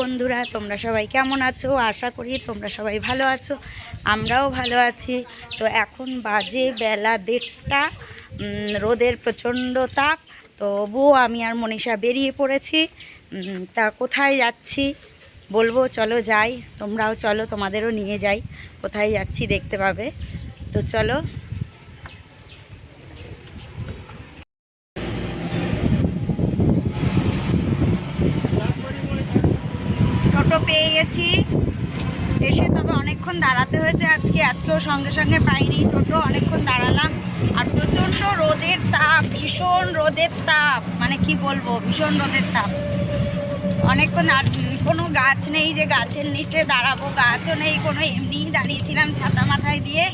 বন্ধুরা, তোমরা সবাই কেমন আছো? আশা করি তোমরা সবাই ভালো আছো, আমরাও ভালো আছি। তো এখন বাজে বেলা দেড়টা রোদের প্রচণ্ড তাপ। তবুও আমি আর মনীষা বেরিয়ে পড়েছি। তা কোথায় যাচ্ছি বলব? চলো যাই, তোমরাও চলো, তোমাদেরও নিয়ে যাই। কোথায় যাচ্ছি দেখতে পাবে? তো চলো। টোটো এসে তবে অনেকক্ষণ দাঁড়াতে হয়েছে আজকে। আজকেও সঙ্গে সঙ্গে পাইনি, টোটো, অনেকক্ষণ দাঁড়ালাম। আর প্রচণ্ড রোদের তাপ, ভীষণ রোদের তাপ। মানে কি বলব, ভীষণ রোদের তাপ। অনেকক্ষণ আর কোনো গাছ নেই যে গাছের নিচে দাঁড়াবো, গাছও নেই, কোনো এমনিই দাঁড়িয়েছিলাম ছাতা মাথায় দিয়ে।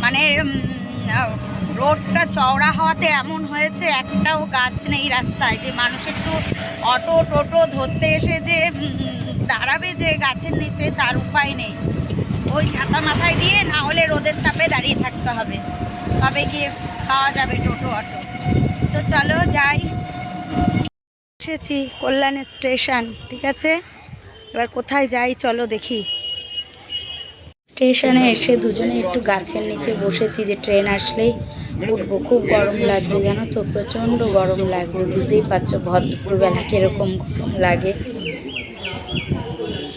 মানে রোডটা চওড়া হওয়াতে এমন হয়েছে, একটাও গাছ নেই রাস্তায় যে মানুষ একটু অটো, টোটো ধরতে এসে যে দাঁড়াবে যে গাছের নিচে, তার উপায় নেই। ওই ছাতা মাথায় দিয়ে না হলে রোদের তাপে দাঁড়িয়ে থাকতে হবে। তবে গিয়ে পাওয়া যাবে টোটো, অটো? তো চলো যাই। এসেছি কল্যাণ স্টেশন, ঠিক আছে? এবার কোথায় যাই চলো দেখি। স্টেশনে এসে দুজনে একটু গাছের নিচে বসেছি যে ট্রেন আসলেই উঠবো। খুব গরম লাগছে জানো তো, প্রচণ্ড গরম লাগছে, বুঝতেই পারছ ভর কীরকম গরম লাগে।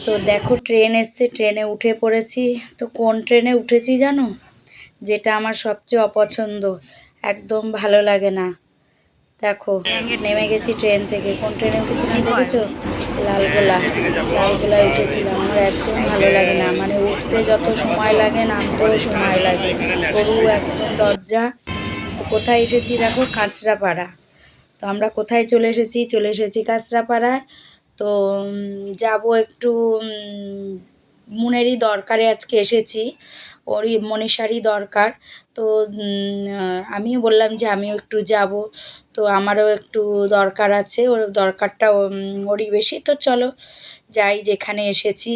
তো দেখো ট্রেন এসছে, ট্রেনে উঠে পড়েছি। তো কোন ট্রেনে উঠেছি জানো? যেটা আমার সবচেয়ে অপছন্দ। একদম ভালো লাগে না। দেখো, নেমে গেছি ট্রেন থেকে। কোন ট্রেনে উঠেছি উঠেছিলাম দেখেছ? লালগোলা। লালগোলায় উঠেছিলাম। আমার একদম ভালো লাগে না। মানে উঠতে যত সময় লাগে, নামতেও সময় লাগে। সরু একদম দরজা। তো কোথায় এসেছি দেখো? কাঁচরাপাড়া। তো আমরা কোথায় চলে এসেছি? চলে এসেছি কাঁচরাপাড়ায়। তো যাব একটু মুনেরই দরকারে আজকে এসেছি। ওরই, মনীষারই দরকার। তো আমিও বললাম যে আমিও একটু যাব। তো আমারও একটু দরকার আছে, ওর দরকারটা ওরই বেশি। তো চলো, যাই যেখানে এসেছি।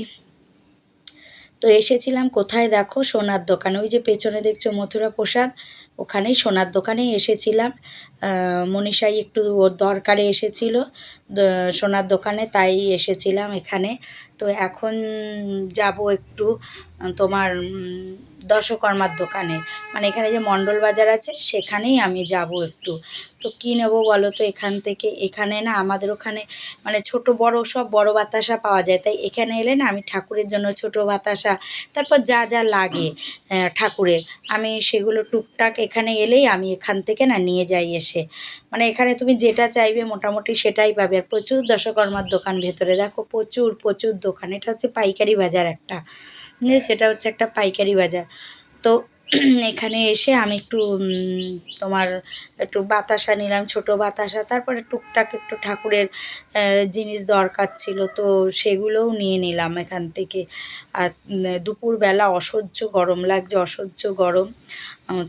তো এসেছিলাম কোথায় দেখো? সোনার দোকান। ওই যে পেছনে দেখছ মথুরা প্রসাদ? ওখানেই সোনার দোকানে এসেছিলাম। মনীষাই একটু ওর দরকারে এসেছিল। সোনার দোকানে তাই এসেছিলাম এখানে। তো এখন যাব একটু তোমার দশকর্মার দোকানে। মানে এখানে যে মণ্ডল বাজার আছে, সেখানেই আমি যাব একটু। তো কী নেব বলো তো এখান থেকে? এখানে না আমাদের ওখানে মানে ছোট, বড় সব বড় বাতাসা পাওয়া যায়। তাই এখানে এলে না আমি ঠাকুরের জন্য ছোট বাতাসা, তারপর যা যা লাগে ঠাকুরের। আমি সেগুলো টুকটাক এখানে এলেই আমি এখান থেকে না নিয়ে যাই এসে। মানে এখানে তুমি যেটা চাইবে মোটামুটি সেটাই পাবে। আর প্রচুর দশকর্মার দোকান ভেতরে। দেখো প্রচুর প্রচুর দোকান। এটা হচ্ছে পাইকারি বাজার একটা। এটা হচ্ছে একটা পাইকারি বাজার। তো এখানে এসে আমি একটু তোমার একটু বাতাসা নিলাম, ছোট বাতাসা, তারপরে টুকটাক একটু ঠাকুরের জিনিস দরকার ছিল, তো সেগুলোও নিয়ে নিলাম এখান থেকে। আর দুপুরবেলা অসহ্য গরম, লাগছে অসহ্য গরম।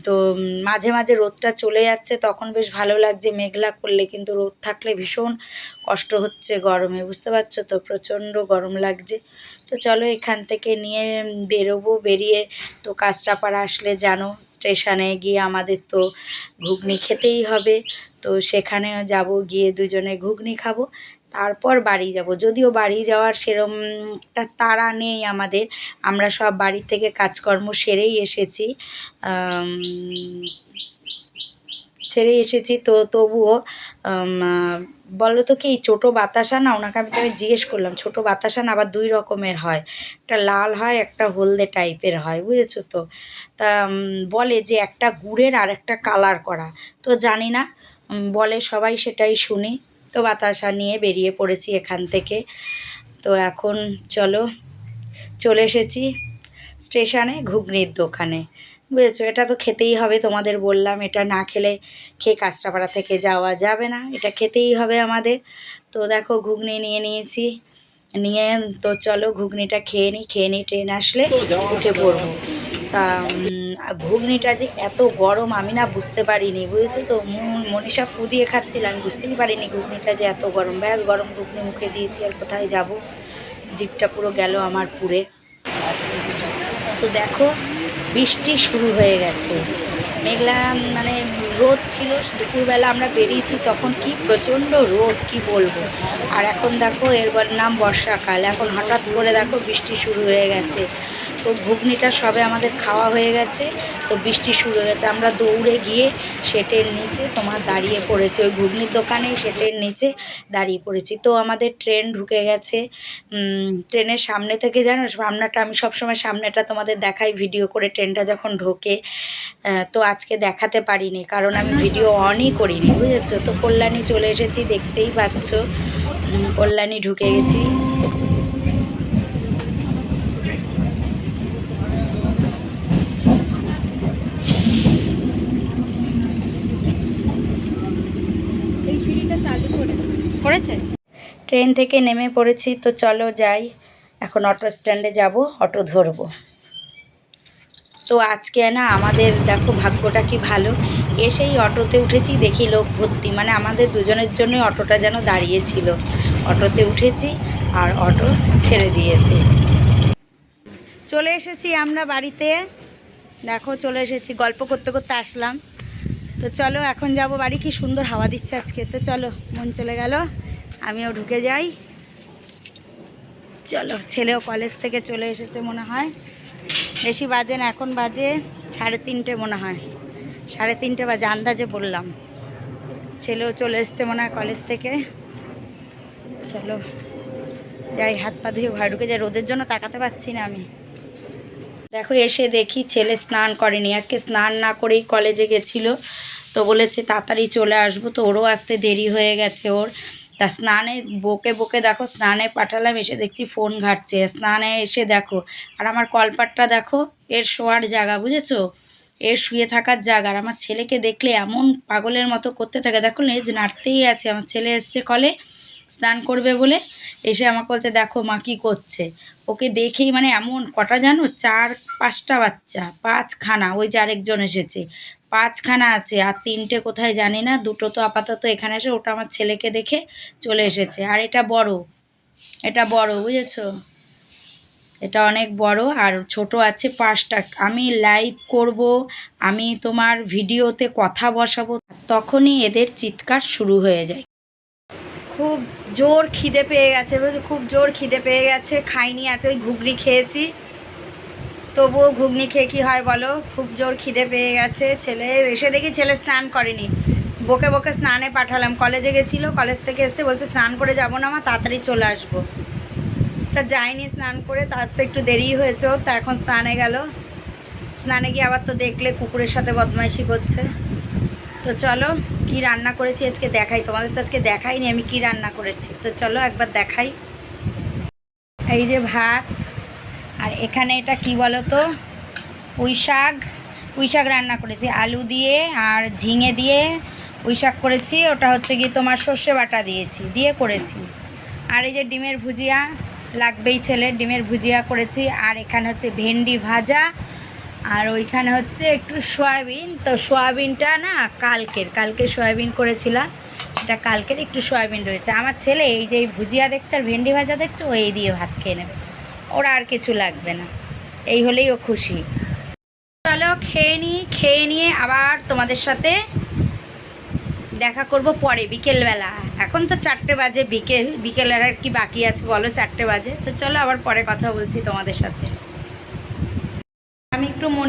তো মাঝে মাঝে রোদটা চলে যাচ্ছে, তখন বেশ ভালো লাগছে মেঘলা করলে, কিন্তু রোদ থাকলে ভীষণ কষ্ট হচ্ছে গরমে, বুঝতে পারছ তো? প্রচণ্ড গরম লাগছে। তো চলো এখান থেকে নিয়ে বেরোবো, বেরিয়ে তো কাঁচরাপাড়া আসলে জানো, স্টেশনে গিয়ে আমাদের তো ঘুগনি খেতেই হবে। তো সেখানে যাব, গিয়ে দুজনে ঘুগনি খাব। তারপর বাড়ি যাব। যদিও বাড়ি যাওয়ার সেরম একটা তাড়া নেই আমাদের। আমরা সব বাড়ি থেকে কাজকর্ম সেরেই এসেছি। আম, ছেড়ে এসেছি। তো তবুও আম, বলো তো কি ছোটো বাতাসা না ওনাকে আমি তাহলে জিজ্ঞেস করলাম ছোটো বাতাসা না আবার দুই রকমের হয়? একটা লাল হয় একটা হলদে টাইপের হয় বুঝেছ তো? তা বলে যে একটা গুড়ের আর একটা কালার করা। তো জানি না বলে সবাই সেটাই শুনি। তো বাতাসা নিয়ে বেরিয়ে পড়েছি এখান থেকে। তো এখন চলো চলে এসেছি স্টেশনে ঘুগনির দোকানে। বুঝেছ? এটা তো খেতেই হবে তোমাদের বললাম এটা না খেলে খেয়ে কাঁচরাপাড়া থেকে যাওয়া যাবে না এটা খেতেই হবে আমাদের। তো দেখো ঘুগনি নিয়ে নিয়েছি। নিয়ে তো চলো ঘুগনিটা খেয়ে নিই খেয়ে নিই ট্রেন আসলে উঠে পড়ব। তা ঘুগনিটা যে এত গরম আমি না বুঝতে পারিনি, বুঝেছ তো? মনীষা ফু দিয়ে খাচ্ছিল, আমি বুঝতেই পারিনি ঘুগনিটা যে এত গরম। ব্যাস, গরম ঘুগনি মুখে দিয়েছি, আর কোথায় যাব? জিপটা পুরো গেল আমার পুরে তো দেখো, বৃষ্টি শুরু হয়ে গেছে। মেঘলা মানে রোদ ছিল, দুপুরবেলা আমরা বেরিয়েছি, তখন কি প্রচণ্ড রোদ, কি বলব? আর এখন দেখো, এর নাম বর্ষাকাল। এখন হঠাৎ করে দেখো, বৃষ্টি শুরু হয়ে গেছে। তো ঘুগনিটা সবে আমাদের খাওয়া হয়ে গেছে, তো বৃষ্টি শুরু হয়ে গেছে। আমরা দৌড়ে গিয়ে শেটের নিচে তোমার দাঁড়িয়ে পড়েছি। ওই ঘুগনির দোকানে শেটের নিচে দাঁড়িয়ে পড়েছি। তো আমাদের ট্রেন ঢুকে গেছে। ট্রেনের সামনে থেকে জানো, সামনাটা আমি সবসময় সামনেটা তোমাদের দেখাই, ভিডিও করে ট্রেনটা যখন ঢোকে। তো আজকে দেখাতে পারিনি, কারণ আমি ভিডিও অনই করিনি, বুঝেছ? তো কল্যাণী চলে এসেছি, দেখতেই পাচ্ছ। কল্যাণী ঢুকে গেছি এই সিঁড়িটা চালু করে করেছে? ট্রেন থেকে নেমে পড়েছি তো চলো যাই। এখন অটো স্ট্যান্ডে যাব অটো ধরবো। তো আজকে না আমাদের দেখো ভাগ্যটা কি ভালো। এসেই অটোতে উঠেছি দেখি লোক ভর্তি। মানে আমাদের দুজনের জন্যই অটোটা যেন দাঁড়িয়েছিল। অটোতে উঠেছি আর অটো ছেড়ে দিয়েছে। চলে এসেছি আমরা বাড়িতে। দেখো চলে এসেছি গল্প করতে করতে আসলাম। তো চলো, এখন যাব বাড়ি, কি সুন্দর হাওয়া দিচ্ছে আজকে। তো চলো, মন চলে গেল, আমিও ঢুকে যাই। চলো, ছেলেও কলেজ থেকে চলে এসেছে মনে হয়। বেশি বাজে না, এখন বাজে সাড়ে তিনটে মনে হয়। সাড়ে তিনটে বাজে, আন্দাজে বললাম। ছেলেও চলে এসছে মনে হয় কলেজ থেকে। চলো, যাই, হাত পা ধুয়ে ঘরে ঢুকে যাই। রোদের জন্য তাকাতে পারছি না আমি। দেখো, এসে দেখি ছেলে স্নান করেনি। আজকে স্নান না করেই কলেজে গেছিল। তো বলেছে, তাড়াতাড়ি চলে আসব। তো ওরও আসতে দেরি হয়ে গেছে ওর। তা স্নানে বকে বকে দেখো, স্নানে পাঠালাম, এসে দেখছি ফোন ঘাটছে। স্নানে এসে দেখো, আর আমার কলপাটটা দেখো, এর শোয়ার জায়গা, বুঝেছ? এর শুয়ে থাকার জায়গা। আর আমার ছেলেকে দেখলে এমন পাগলের মতো করতে থাকে। দেখো, লেজ নাড়তেই আছে। আমার ছেলে এসছে কলে। স্নান করবে বলে এসে আমাকে বলছে, দেখো মা কী করছে? ওকে দেখেই মানে এমন, কটা জানো? চার, পাঁচটা বাচ্চা, পাঁচখানা, ওই যে আরেকজন এসেছে। পাঁচখানা আছে, আর তিনটে কোথায় জানি না, দুটো তো আপাতত এখানে এসে ওটা আমার ছেলেকে দেখে চলে এসেছে। আর এটা বড় এটা বড়, বুঝেছ? এটা অনেক বড় আর ছোট আছে পাঁচটা। আমি লাইভ করব, আমি তোমার ভিডিওতে কথা বসাবো, তখনই এদের চিৎকার শুরু হয়ে যায়। খুব জোর খিদে পেয়ে গেছে, বুঝলি? খুব জোর খিদে পেয়ে গেছে, খাইনি আছে ওই ঘুগনি খেয়েছি। তবুও ঘুগনি খেয়ে কী হয় বলো? খুব জোর খিদে পেয়ে গেছে, ছেলে এসে দেখি ছেলে স্নান করেনি। বকে বকে স্নানে পাঠালাম, কলেজে গেছিল, কলেজ থেকে এসে বলছে স্নান করে যাব না মা, তাড়াতাড়ি চলে আসব। তা যায়নি স্নান করে, তা আসতে একটু দেরি হয়েছে, তা এখন স্নানে গেল। স্নানে গিয়ে আবার তো দেখলে কুকুরের সাথে বদমাইশি করছে। তো চলো কি রান্না করেছি আজকে দেখাই। তোমাদের তো আজকে দেখাইনি, আমি কি রান্না করেছি। তো চলো একবার দেখাই। এই যে ভাত, আর এখানে এটা কি বলো তো পুঁই শাক। পুঁই শাক রান্না করেছি। আলু দিয়ে আর ঝিঙে দিয়ে পুঁই শাক করেছি। ওটা হচ্ছে কি তোমার সর্ষে বাটা দিয়েছি, দিয়ে করেছি। আর এই যে ডিমের ভুজিয়া, লাগবেই ছেলে, ডিমের ভুজিয়া করেছি। আর এখানে হচ্ছে ভেন্ডি ভাজা আর ওইখানে হচ্ছে একটু সয়াবিন। তো সয়াবিনটা না কালকের, কালকে সয়াবিন করেছিলাম। এটা কালকের একটু সয়াবিন রয়েছে। আমার ছেলে এই যে ভুজিয়া দেখছে আর ভেন্ডি ভাজা দেখছ, ও এই দিয়ে ভাত খেয়ে নেবে। ওরা আর কিছু লাগবে না। এই হলেই ও খুশি। চলো খেয়ে নিই খেয়ে নিয়ে আবার তোমাদের সাথে দেখা করব পরে, বিকেলবেলা। এখন তো চারটে বাজে বিকেল। বিকেলের আর কি বাকি আছে বলো, চারটে বাজে। তো চলো আবার পরে কথা বলছি তোমাদের সাথে।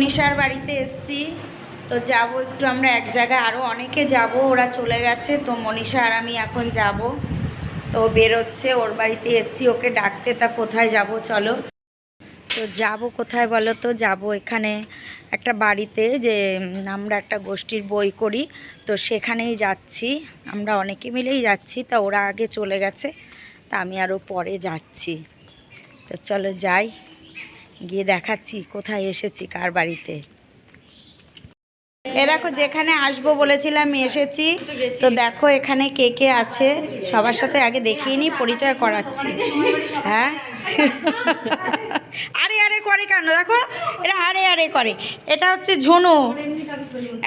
মনীষার বাড়িতে এসছি। তো যাব একটু, আমরা এক জায়গায় আরও অনেকে যাব, ওরা চলে গেছে। তো মনীষা আর আমি এখন যাব। তো বেরোচ্ছে, ওর বাড়িতে এসছি, ওকে ডাকতে। তা কোথায় যাব, চলো। তো যাব কোথায় বলো তো? যাব এখানে একটা বাড়িতে যে আমরা একটা গোষ্ঠীর বই করি। তো সেখানেই যাচ্ছি। আমরা অনেকে মিলেই যাচ্ছি। তা ওরা আগে চলে গেছে। তা আমি আরও পরে যাচ্ছি। তো চলো যাই। গিয়ে দেখাচ্ছি কোথায় এসেছি, কার বাড়িতে। এ দেখো, যেখানে আসব বলেছিলাম এসেছি। তো দেখো, এখানে কে কে আছে, সবার সাথে আগে দেখিয়ে নিই, পরিচয় করাচ্ছি। হ্যাঁ? আরে আরে, করে কেন? দেখো এটা আরে আরে করে। এটা হচ্ছে ঝুনু।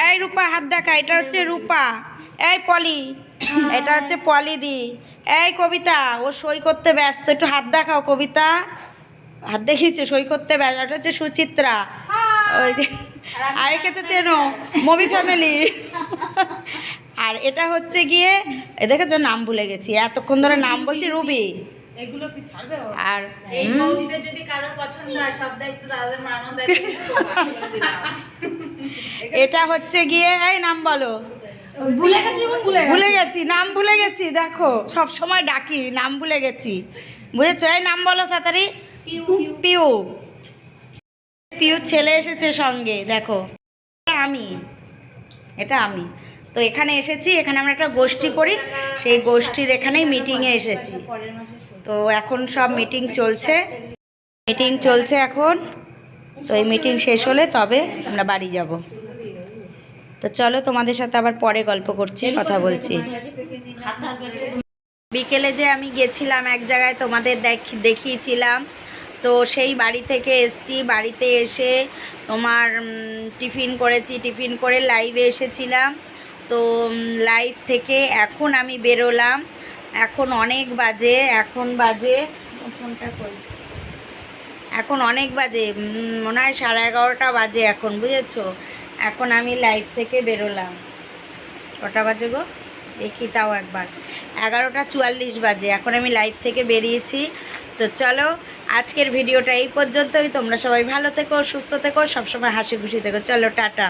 এই রূপা, হাত দেখা, এটা হচ্ছে রূপা। এই পলি, এটা হচ্ছে পলিদি এই কবিতা, ও সই করতে ব্যস্ত, একটু হাত দেখাও কবিতা। হাত দেখিয়েছে সই করতে ব্যস্ত এটা হচ্ছে সুচিত্রা। ওই যে আর একে তো চেনো মবি ফ্যামিলি আর এটা হচ্ছে গিয়ে এ দেখেছ নাম ভুলে গেছি এতক্ষণ ধরে নাম বলছি রুবি এগুলো কি ছাড়বে আর এই বৌদিদের যদি কারোর পছন্দ হয় সব দায়িত্ব দাদাদের মানানোর দায়িত্ব। আমি বলে দিলাম। এটা হচ্ছে গিয়ে এই নাম বলো। গেছি। ভুলে গেছি নাম ভুলে গেছি দেখো সব সময় ডাকি নাম ভুলে গেছি। বুঝেছ? এই নাম বলো তাড়াতাড়ি। পিউ। পিউ ছেলে এসেছে সঙ্গে, দেখো। আমি। এটা আমি। তো এখানে এসেছি, এখানে আমরা একটা গোষ্ঠী করি। সেই গোষ্ঠীর এখানেই মিটিংয়ে এসেছি। তো এখন সব মিটিং চলছে। মিটিং চলছে এখন। তো এই মিটিং শেষ হলে তবে আমরা বাড়ি যাব। তো চলো তোমাদের সাথে আবার পরে গল্প করছি, কথা বলছি। বিকেলে যে আমি গেছিলাম, এক জায়গায় তোমাদের দেখ- দেখিয়েছিলাম। তো সেই বাড়ি থেকে এসছি। বাড়িতে এসে তোমার টিফিন করেছি। টিফিন করে লাইভে এসেছিলাম। তো লাইভ থেকে এখন আমি বেরোলাম। এখন অনেক বাজে, এখন বাজে ফোনটা কই এখন অনেক বাজে মনে হয় সাড়ে এগারোটা বাজে এখন, বুঝেছ? এখন আমি লাইভ থেকে বেরোলাম। কটা বাজে গো? দেখি তাও একবার। এগারোটা চুয়াল্লিশ বাজে, এখন আমি লাইভ থেকে বেরিয়েছি। তো চলো, আজকের ভিডিওটা এই পর্যন্তই। তোমরা সবাই ভালো থেকো, সুস্থ থেকো, সবসময় হাসি খুশি থেকো। চলো, টাটা।